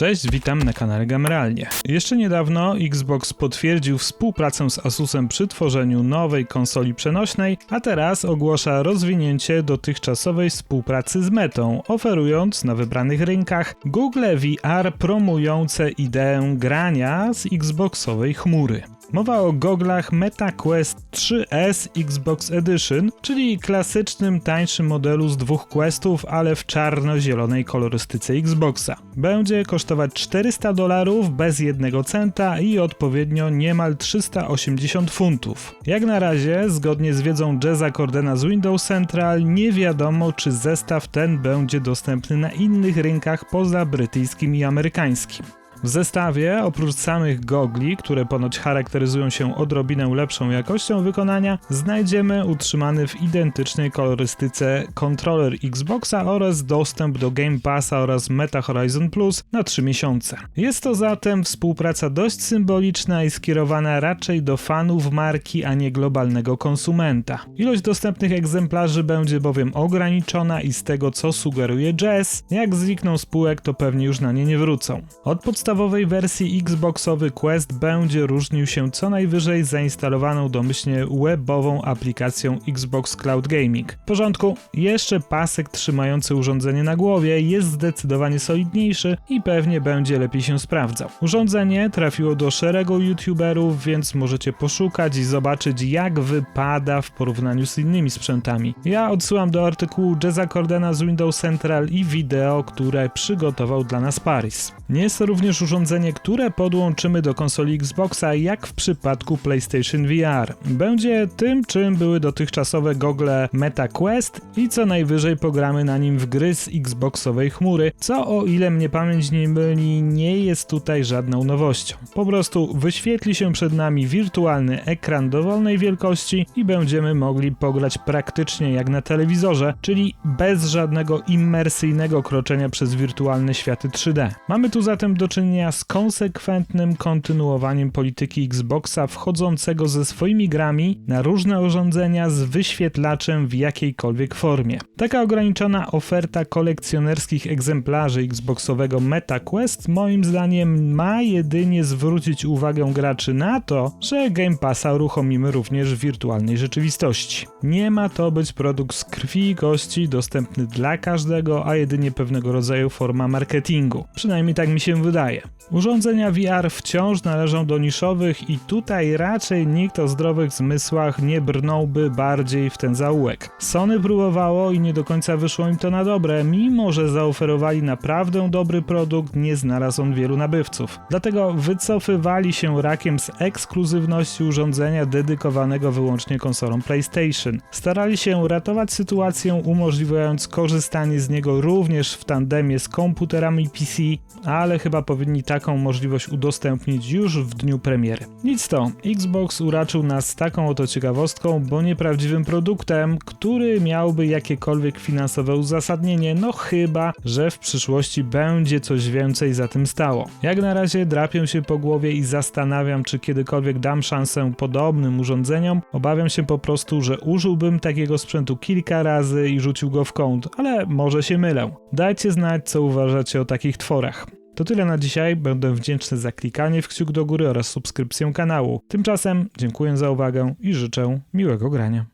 Cześć, witam na kanale Gameralnie. Jeszcze niedawno Xbox potwierdził współpracę z Asusem przy tworzeniu nowej konsoli przenośnej, a teraz ogłasza rozwinięcie dotychczasowej współpracy z Metą, oferując na wybranych rynkach Google VR promujące ideę grania z Xboxowej chmury. Mowa o goglach MetaQuest 3S Xbox Edition, czyli klasycznym, tańszym modelu z dwóch questów, ale w czarno-zielonej kolorystyce Xboxa. Będzie kosztować 400 dolarów bez jednego centa i odpowiednio niemal 380 funtów. Jak na razie, zgodnie z wiedzą Jezza Cordena z Windows Central, nie wiadomo czy zestaw ten będzie dostępny na innych rynkach poza brytyjskim i amerykańskim. W zestawie, oprócz samych gogli, które ponoć charakteryzują się odrobinę lepszą jakością wykonania, znajdziemy utrzymany w identycznej kolorystyce kontroler Xboxa oraz dostęp do Game Passa oraz Meta Horizon Plus na 3 miesiące. Jest to zatem współpraca dość symboliczna i skierowana raczej do fanów marki, a nie globalnego konsumenta. Ilość dostępnych egzemplarzy będzie bowiem ograniczona i z tego co sugeruje Jazz, jak znikną spółek to pewnie już na nie nie wrócą. Od podstawowej wersji Xboxowy Quest będzie różnił się co najwyżej zainstalowaną domyślnie webową aplikacją Xbox Cloud Gaming. W porządku, jeszcze pasek trzymający urządzenie na głowie jest zdecydowanie solidniejszy i pewnie będzie lepiej się sprawdzał. Urządzenie trafiło do szeregu youtuberów, więc możecie poszukać i zobaczyć jak wypada w porównaniu z innymi sprzętami. Ja odsyłam do artykułu Jezza Cordena z Windows Central i wideo, które przygotował dla nas Paris. Nie jest to również urządzenie, które podłączymy do konsoli Xboxa, jak w przypadku PlayStation VR. Będzie tym, czym były dotychczasowe gogle Meta Quest i co najwyżej pogramy na nim w gry z Xboxowej chmury, co o ile mnie pamięć nie myli, nie jest tutaj żadną nowością. Po prostu wyświetli się przed nami wirtualny ekran dowolnej wielkości i będziemy mogli pograć praktycznie jak na telewizorze, czyli bez żadnego immersyjnego kroczenia przez wirtualne światy 3D. Mamy tu zatem do czynienia z konsekwentnym kontynuowaniem polityki Xboxa wchodzącego ze swoimi grami na różne urządzenia z wyświetlaczem w jakiejkolwiek formie. Taka ograniczona oferta kolekcjonerskich egzemplarzy Xboxowego MetaQuest moim zdaniem ma jedynie zwrócić uwagę graczy na to, że Game Passa uruchomimy również w wirtualnej rzeczywistości. Nie ma to być produkt z krwi i kości dostępny dla każdego, a jedynie pewnego rodzaju forma marketingu. Przynajmniej tak mi się wydaje. Urządzenia VR wciąż należą do niszowych i tutaj raczej nikt o zdrowych zmysłach nie brnąłby bardziej w ten zaułek. Sony próbowało i nie do końca wyszło im to na dobre, mimo że zaoferowali naprawdę dobry produkt, nie znalazł on wielu nabywców. Dlatego wycofywali się rakiem z ekskluzywności urządzenia dedykowanego wyłącznie konsolom PlayStation. Starali się ratować sytuację, umożliwiając korzystanie z niego również w tandemie z komputerami PC, ale chyba powinni taką możliwość udostępnić już w dniu premiery. Nic to, Xbox uraczył nas taką oto ciekawostką, bo nieprawdziwym produktem, który miałby jakiekolwiek finansowe uzasadnienie, no chyba, że w przyszłości będzie coś więcej za tym stało. Jak na razie drapię się po głowie i zastanawiam, czy kiedykolwiek dam szansę podobnym urządzeniom. Obawiam się po prostu, że użyłbym takiego sprzętu kilka razy i rzucił go w kąt, ale może się mylę. Dajcie znać, co uważacie o takich tworach. To tyle na dzisiaj. Będę wdzięczny za klikanie w kciuk do góry oraz subskrypcję kanału. Tymczasem dziękuję za uwagę i życzę miłego grania.